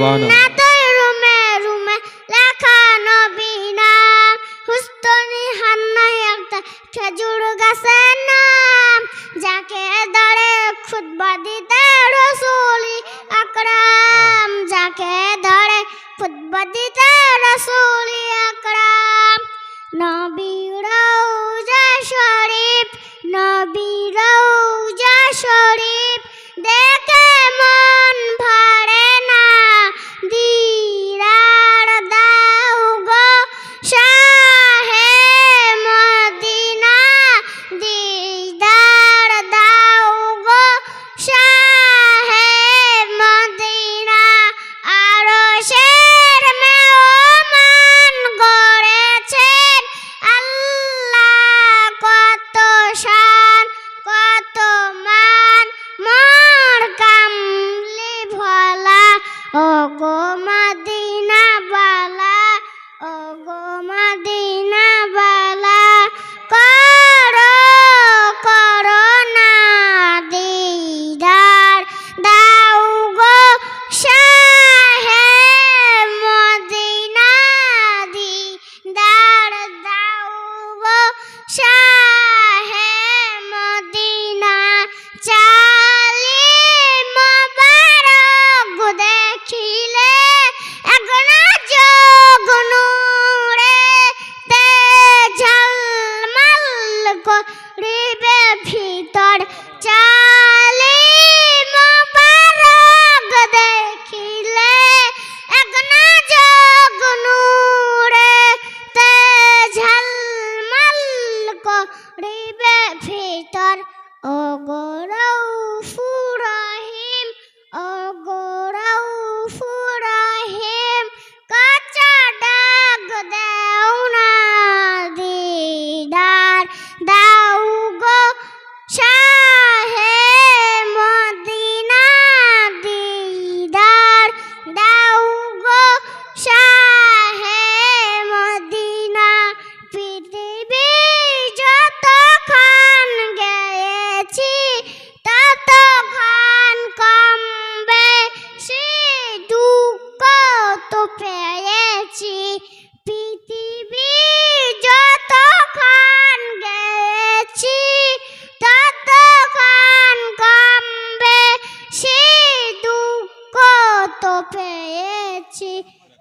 জান্নাতের রুমে লেখা নবী নাম। একটা খেজুর গাছের নাম। যাকে দাঁড়ে খুতবা দিতে রসুলি আকরাম। যাকে ধরে খুতবা দিতে আকরাম। নবী মদিনা বালা ও গো মদিনা বালা, করো করো না দিদার, দাও গো শাহে মদিনা দিদার, দাও গো শাহে মদিনা। মোবারক দেখিলে